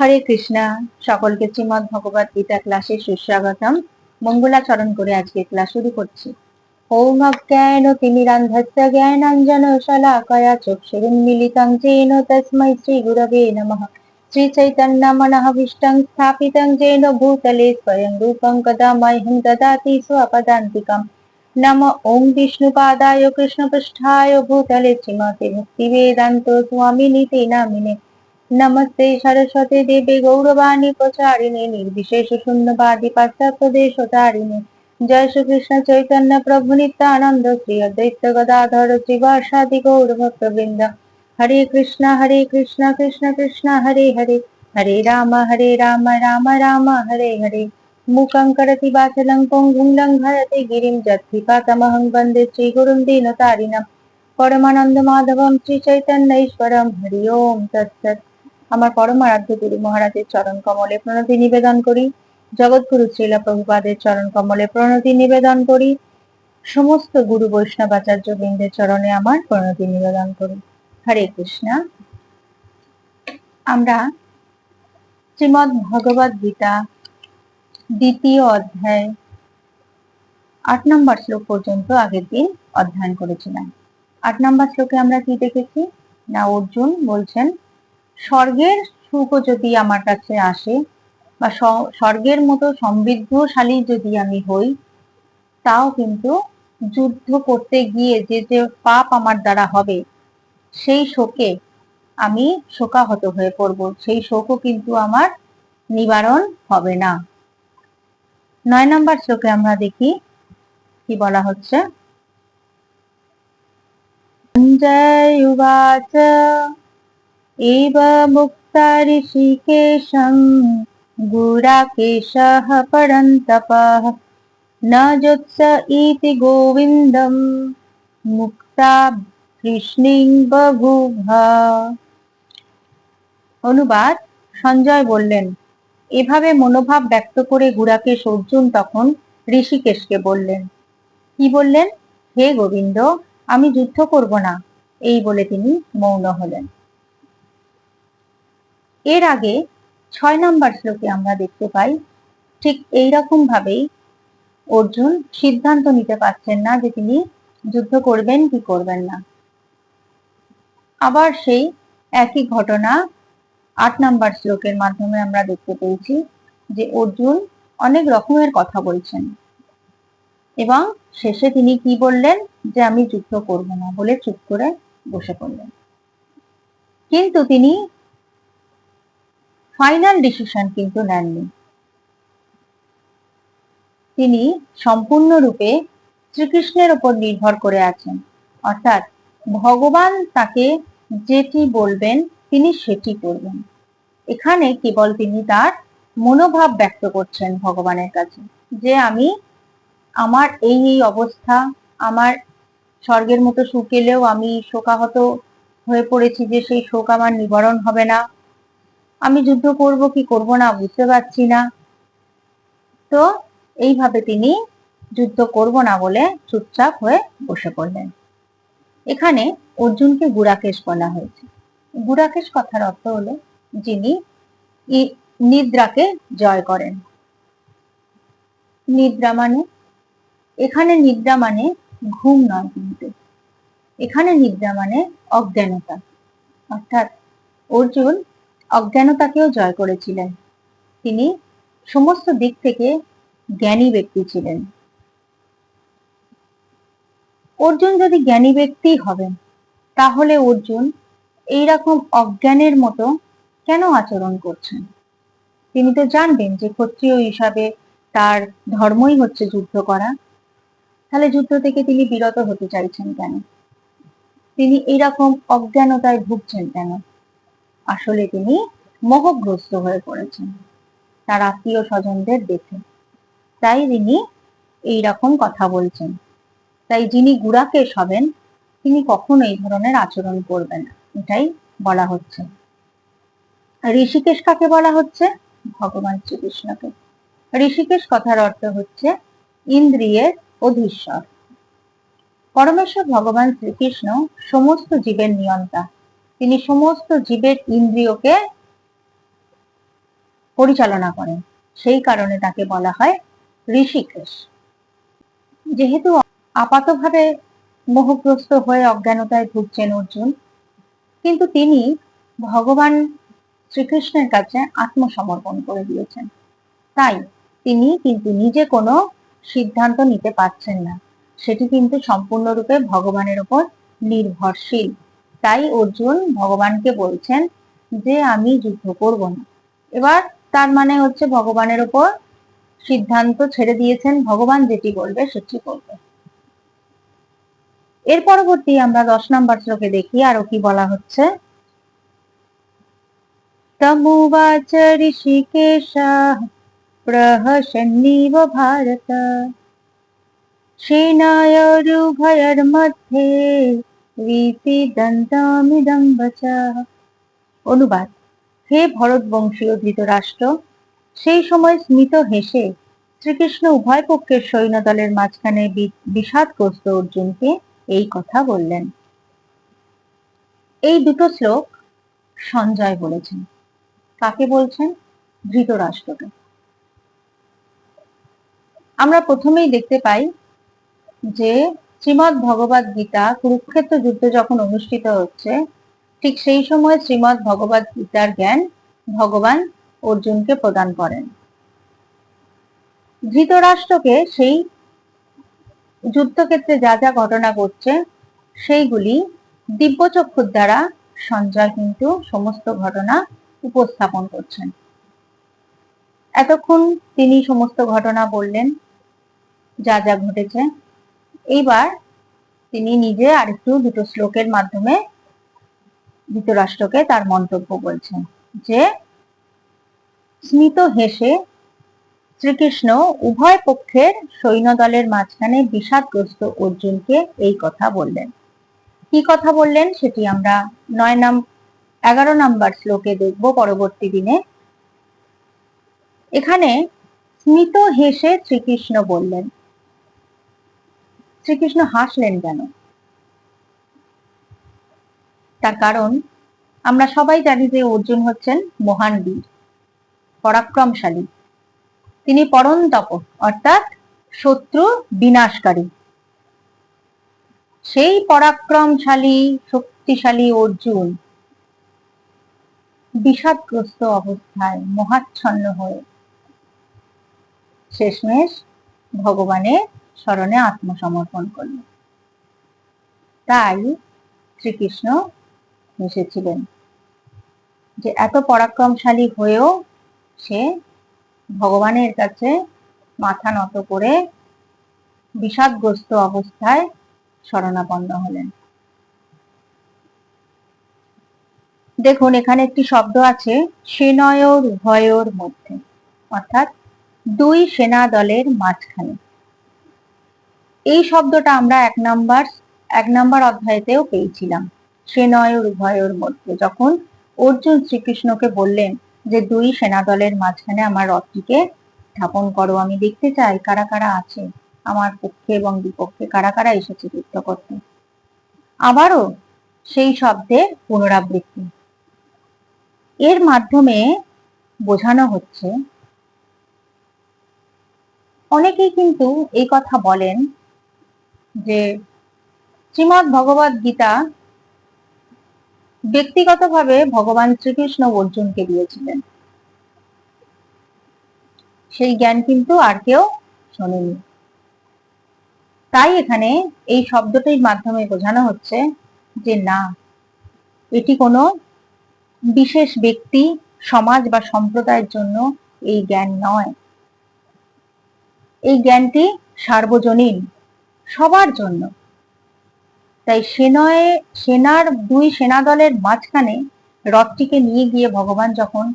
হরে কৃষ্ণা। সকলকে শ্রীমদ ভগবত গীতা ক্লাসে সুস্বাগতম। মঙ্গলাচরণ করে আজকে ক্লাস শুরু করছি। ওম অজ্ঞান তিমিরান্ধস্য জ্ঞানাঞ্জন শলাকয়া চক্ষুরুন্মিলিতং যেন তস্মৈ শ্রী গুরবে নমঃ। শ্রী চৈতন্য মনঃভীষ্টং স্থাপিতং জেন ভূতলে স্বয়ং রূপং কদা মহ্যং দদাতি স্বপদান্তিকম। নম ওম বিষ্ণুপাদায় কৃষ্ণপৃষ্ঠায় ভূতলে শ্রীমতে ভক্তিবেদান্ত স্বামিনী তে নামিনে। নমস্তে সরস্বতী দেবী গৌরবাণী প্রচারিণে, নির্বিশেষ শূন্যবাদী পাশ্চাত্যদেশ তারিণে জয় শ্রীকৃষ্ণ চৈতন্য প্রভু নিত্যানন্দ শ্রী অদ্বৈত গদাধর শ্রীবাসাদি গৌরভক্তবৃন্দ। হরে কৃষ্ণ হরে কৃষ্ণ কৃষ্ণ কৃষ্ণ, হরে হরে। হরে রাম হরে রাম রাম রাম, হরে হরে। মুখং করতি বাচলং পঙ্গুং লঙ্ঘয়তে গিরিম যৎপিপাতমহং বন্দে শ্রীগুরুম দীনতারিণম। পরমানন্দ মাধবম শ্রী চৈতন্য ঈশ্বরম হরি ওম তৎসৎ। আমার পরম আরাধ্য গুরু মহারাজের চরণ কমলে প্রণতি নিবেদন করি। জগৎগুরু শ্রীলা প্রভুপাদের চরণ কমলে প্রণতি নিবেদন করি। সমস্ত গুরু বৈষ্ণব আচার্য বৃন্দের চরণে আমার প্রণতি নিবেদন করি। হরে কৃষ্ণ। আমরা শ্রীমদ ভগবদ গীতা দ্বিতীয় অধ্যায়, আট নম্বর শ্লোক পর্যন্ত আগের দিন অধ্যয়ন করেছিলাম। আট নম্বর শ্লোকে আমরা কি দেখেছি? না, অর্জুন বলছেন স্বর্গের সুখও যদি আমার কাছে আসে বা স্বর্গের মতো সমৃদ্ধশালী যদি আমি হই, তাও কিন্তু যুদ্ধ করতে গিয়ে যে যে পাপ আমার দ্বারা হবে, সেই শোকে আমি শোকাহত হয়ে পড়ব। সেই শোকও কিন্তু আমার নিবারণ হবে না। নয় নম্বর শ্লোকে আমরা দেখি কি বলা হচ্ছে? সঞ্জয় एव मुक्ता ऋषिकेशं गुराकेशः परन्तपः न जोत्स इति गोविन्दं মুক্তা কৃষ্ণিং বভুভ অনুবাদ সঞ্জয় বললেন এভাবে মনোভাব ব্যক্ত করে গুড়াকেশ অর্জুন তখন ঋষিকেশকে বললেন কি বললেন হে গোবিন্দ আমি যুদ্ধ করব না এই বলে তিনি মৌন হলেন এর আগে ছয় নম্বর শ্লোকে আমরা দেখতে পাই, ঠিক এই রকম ভাবেই অর্জুন সিদ্ধান্ত নিতে পারছেন না যে তিনি যুদ্ধ করবেন কি করবেন না। আবার সেই একই ঘটনা আট নাম্বার শ্লোকের মাধ্যমে আমরা দেখতে পেয়েছি যে অর্জুন অনেক রকমের কথা বলছেন এবং শেষে তিনি কি বললেন যে আমি যুদ্ধ করব না বলে চুপ করে বসে পড়লেন। কিন্তু তিনি ফাইনাল ডিসিশন কিন্তু নেননি। তিনি সম্পূর্ণরূপে শ্রীকৃষ্ণের উপর নির্ভর করে আছেন। অর্থাৎ ভগবান তাকে যেটি বলবেন, তিনি সেটি করবেন। এখানে কেবল তিনি তার মনোভাব ব্যক্ত করছেন ভগবানের কাছে, যে আমি আমার এই এই অবস্থা, আমার স্বর্গের মতো সুখ এলেও আমি শোকাহত হয়ে পড়েছি যে সেই শোক আমার নিবারণ হবে না। আমি যুদ্ধ করব, কি করব না বুঝতে পারছি না। তো এইভাবে তিনি যুদ্ধ করব না বলে চুপচাপ হয়ে বসে পড়লেন। এখানে অর্জুনকে গুড়াকেশ বলা হয়েছে। গুড়াকেশ কথার অর্থ হলো যিনি নিদ্রাকে জয় করেন। নিদ্রা মানে? এখানে নিদ্রা মানে ঘুম নয় কিন্তু। এখানে নিদ্রা মানে অজ্ঞানতা। অর্থাৎ অর্জুন অজ্ঞানতাকেও জয় করেছিলেন। তিনি সমস্ত দিক থেকে জ্ঞানী ব্যক্তি ছিলেন। অর্জুন যদি জ্ঞানী ব্যক্তি হবেন, তাহলে অর্জুন এইরকম অজ্ঞানের মতো কেন আচরণ করছেন? তিনি তো জানবেন যে ক্ষত্রিয় হিসাবে তার ধর্মই হচ্ছে যুদ্ধ করা। তাহলে যুদ্ধ থেকে তিনি বিরত হতে চাইছেন কেন? তিনি এইরকম অজ্ঞানতায় ভুগছেন কেন? আসলে তিনি মোহগ্রস্ত হয়ে পড়েছেন। তার আত্মীয় স্বজনদের দেখে। তাই তিনি এই রকম কথা বলছেন। তাই যিনি গুড়াকেশ হবেন তিনি কখনো এই ধরনের আচরণ করবেন এটাই বলা হচ্ছে। ঋষিকেশ কাকে বলা হচ্ছে ভগবান শ্রীকৃষ্ণকে। ঋষিকেশ কথার অর্থ হচ্ছে ইন্দ্রিয়ের অধীশ্বর। পরমেশ্বর ভগবান শ্রীকৃষ্ণ সমস্ত জীবের নিয়ন্তা। তিনি সমস্ত জীবের ইন্দ্রিয়কে পরিচালনা করেন। সেই কারণে তাকে বলা হয় ঋষিকেশ। যেহেতু আপাতভাবে মোহগ্রস্ত হয়ে অজ্ঞানতায় ভুগছেন অর্জুন, কিন্তু তিনি ভগবান শ্রীকৃষ্ণের কাছে আত্মসমর্পণ করে দিয়েছেন। তাই তিনি কিন্তু নিজে কোনো সিদ্ধান্ত নিতে পারছেন না। সেটি কিন্তু সম্পূর্ণরূপে ভগবানের উপর নির্ভরশীল। তাই অর্জুন ভগবানকে বলছেন যে আমি যুদ্ধ করব না। এবার তার মানে হচ্ছে ভগবানের উপর সিদ্ধান্ত ছেড়ে দিয়েছেন, ভগবান যেটি বলবে সেটি করবে এর পরবর্তী আমরা দশ নম্বর শ্লোকে দেখি, আরও কি বলা হচ্ছে? তমুবাচ ঋষিকেশা, প্রহসন্নিব ভারত সেনায়োরুভয়োর্মধ্যে বিপিদন্তমিদং বচা। অনুবাদ, হে ভরত বংশীয় ধৃতরাষ্ট্র, সেই সময় স্মিত হেসে শ্রীকৃষ্ণ উভয় পক্ষের সৈন্যদলের মাঝখানে বিষাদগ্রস্ত অর্জুনকে এই কথা বললেন। এই দুটো শ্লোক সঞ্জয় বলেছেন। কাকে বলছেন? ধৃতরাষ্ট্রকে। আমরা প্রথমেই দেখতে পাই যে শ্রীমৎ ভগবত গীতা কুরুক্ষেত্র যুদ্ধ যখন অনুষ্ঠিত হচ্ছে, ঠিক সেই সময় শ্রীমৎ ভগবত গীতার জ্ঞান ভগবান অর্জুনকে প্রদান করেন। ধৃতরাষ্ট্রকে সেই যুদ্ধক্ষেত্রে যা যা ঘটনা ঘটছে, সেইগুলি দিব্যচক্ষুর দ্বারা সঞ্জয় কিন্তু সমস্ত ঘটনা উপস্থাপন করছেন। এতক্ষণ তিনি সমস্ত ঘটনা বললেন, যা যা ঘটেছে। এইবার তিনি নিজে আরেকটু দুটো শ্লোকের মাধ্যমে ধৃতরাষ্ট্রকে তার মন্তব্য বলছেন যে, স্মিত হেসে শ্রীকৃষ্ণ উভয় পক্ষের সৈন্যদলের মাঝখানে বিষাদগ্রস্ত অর্জুনকে এই কথা বললেন। কি কথা বললেন সেটি আমরা নয় নাম, এগারো নাম্বার শ্লোকে দেখব পরবর্তী দিনে। এখানে স্মিত হেসে শ্রীকৃষ্ণ বললেন শ্রীকৃষ্ণ হাসলেন কেন? তার কারণ, আমরা সবাই জানি যে অর্জুন হচ্ছেন মহান বীর, পরাক্রমশালী। তিনি পরন্তপ অর্থাৎ শত্রু বিনাশকারী। সেই পরাক্রমশালী, শক্তিশালী অর্জুন বিষাদগ্রস্ত অবস্থায় মহাচ্ছন্ন হয়ে শেষমেশ ভগবানের স্মরণে আত্মসমর্পণ করল। তাই শ্রীকৃষ্ণ এসেছিলেন যে এত পরাক্রমশালী হয়েও সে ভগবানের কাছে মাথা নত করে বিষাদগ্রস্ত অবস্থায় শরণাপন্ন হলেন। দেখুন, এখানে একটি শব্দ আছে, সেনয়র উভয়র মধ্যে, অর্থাৎ দুই সেনা দলের মাঝখানে। এই শব্দটা আমরা এক নাম্বার এক নাম্বার অধ্যায়তেও পেয়েছিলাম। সেনয়র উভয়ের মধ্যে। যখন অর্জুন শ্রীকৃষ্ণকে বললেন যে, দুই সেনা দলের মাঝখানে আমার রথটিকে স্থাপন করো। আমি দেখতে চাই কারা কারা আছে আমার পক্ষে এবং বিপক্ষে, কারা কারা এসেছে যুদ্ধ করতে। আবারও সেই শব্দের পুনরাবৃত্তি। এর মাধ্যমে বোঝানো হচ্ছে, অনেকেই কিন্তু এই কথা বলেন যে শ্রীমৎ ভগবত গীতা ব্যক্তিগতভাবে ভগবান শ্রীকৃষ্ণ অর্জুনকে দিয়েছিলেন। সেই জ্ঞান কিন্তু আর কেউ শোনেনি। তাই এখানে এই শব্দটির মাধ্যমে বোঝানো হচ্ছে যে না, এটি কোনো বিশেষ ব্যক্তি, সমাজ বা সম্প্রদায়ের জন্য এই জ্ঞান নয়। এই জ্ঞানটি সার্বজনীন। সবার জন্য। তাই সেনয়ে, সেনার দুই সেনা দলের মাঝখানে রথটিকে নিয়ে গিয়ে ভগবান যখন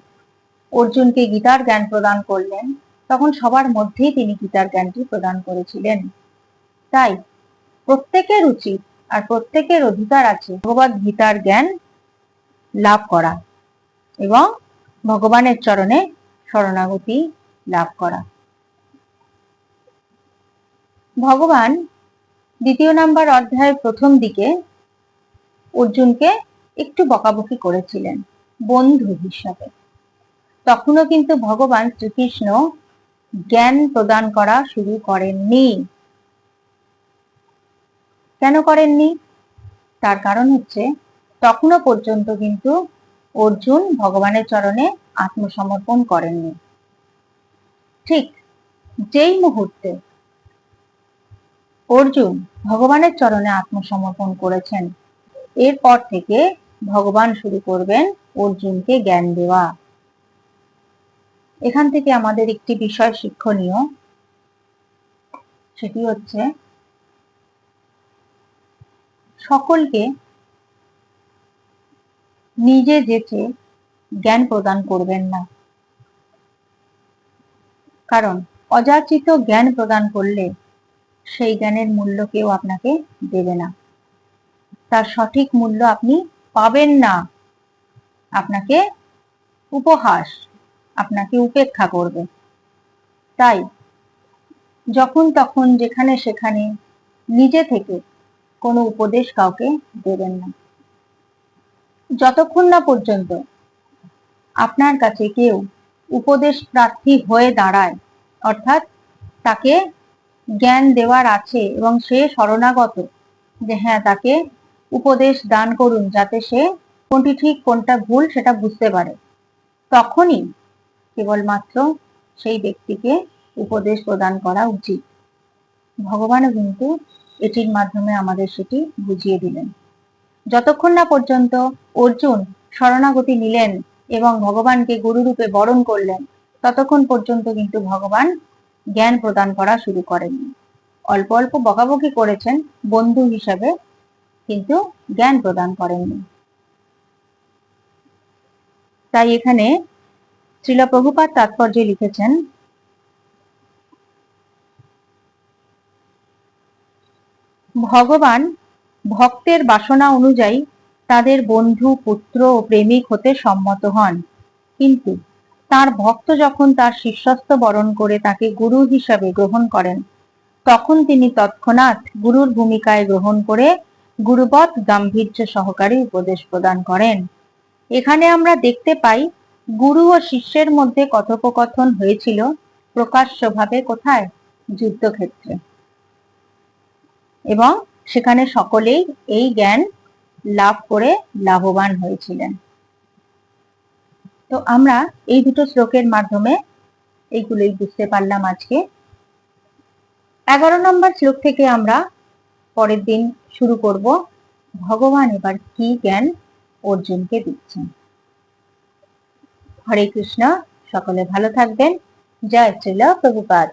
অর্জুনকে গীতার জ্ঞান প্রদান করলেন, তখন সবার মধ্যেই তিনি গীতার জ্ঞানটি প্রদান করেছিলেন। তাই প্রত্যেকের উচিত আর প্রত্যেকের অধিকার আছে ভগবত গীতার জ্ঞান লাভ করা এবং ভগবানের চরণে শরণাগতি লাভ করা। ভগবান দ্বিতীয় নাম্বার অধ্যায়ের প্রথম দিকে অর্জুনকে একটু বকাবকি করেছিলেন, বন্ধু হিসাবে। তখনও কিন্তু ভগবান শ্রীকৃষ্ণ জ্ঞান প্রদান করা শুরু করেননি। কেন করেননি? তার কারণ হচ্ছে, তখনও পর্যন্ত কিন্তু অর্জুন ভগবানের চরণে আত্মসমর্পণ করেননি। ঠিক যেই মুহূর্তে অর্জুন ভগবানের চরণে আত্মসমর্পণ করেছেন। এরপর থেকে ভগবান শুরু করবেন অর্জুনকে জ্ঞান দেওয়া। এখান থেকে আমাদের একটি বিষয় শিক্ষণীয়। সেটি হচ্ছে, সকলকে নিজে যেচে জ্ঞান প্রদান করবেন না। কারণ অযাচিত জ্ঞান প্রদান করলে সেই জ্ঞানের মূল্য কেউ আপনাকে দেবে না। তার সঠিক মূল্য আপনি পাবেন না। আপনাকে উপহাস, আপনাকে উপেক্ষা করবে। তাই যখন তখন যেখানে সেখানে নিজে থেকে কোনো উপদেশ কাউকে দেবেন না। যতক্ষণ না পর্যন্ত আপনার কাছে কেউ উপদেশ প্রার্থী হয়ে দাঁড়ায়, অর্থাৎ তাকে জ্ঞান দেওয়ার আছে এবং সে শরণাগত। যে হ্যাঁ তাকে উপদেশ দান করুন যাতে সে কোনটি ঠিক, কোনটা ভুল সেটা বুঝতে পারে। তখনই কেবলমাত্র সেই ব্যক্তিকে উপদেশ প্রদান করা উচিত। ভগবানও কিন্তু এটির মাধ্যমে আমাদের সেটি বুঝিয়ে দিলেন। যতক্ষণ না পর্যন্ত অর্জুন শরণাগতি নিলেন এবং ভগবানকে গুরুরূপে বরণ করলেন, ততক্ষণ পর্যন্ত কিন্তু ভগবান জ্ঞান প্রদান করা শুরু করেননি। অল্প অল্প বকাবকি করেছেন বন্ধু হিসাবে, কিন্তু জ্ঞান প্রদান করেননি। তাই এখানে শ্রীলা প্রভুপাত তাৎপর্যে লিখেছেন, ভগবান ভক্তের বাসনা অনুযায়ী তাদের বন্ধু, পুত্র ও প্রেমিক হতে সম্মত হন, কিন্তু তার ভক্ত যখন তার শিষ্যস্ত বরণ করে তাকে গুরু হিসাবে গ্রহণ করেন, তখন তিনি তৎক্ষণাৎ গুরুর ভূমিকায় গ্রহণ করে গুরুবৎ গাম্ভীর্য সহকারী উপদেশ প্রদান করেন। এখানে আমরা দেখতে পাই, গুরু ও শিষ্যের মধ্যে কথোপকথন হয়েছিল প্রকাশ্যভাবে কোথায়? যুদ্ধক্ষেত্রে। এবং সেখানে সকলেই এই জ্ঞান লাভ করে লাভবান হয়েছিলেন। তো আমরা এই দুটো শ্লোকের মাধ্যমে এইগুলোই বুঝতে পারলাম আজকে। এগারো নম্বর শ্লোক থেকে আমরা পরের দিন শুরু করব। ভগবান এবার কি জ্ঞান অর্জুনকে দিচ্ছেন? হরে কৃষ্ণ, সকলে ভালো থাকবেন। জয় শ্রীল প্রভুপাত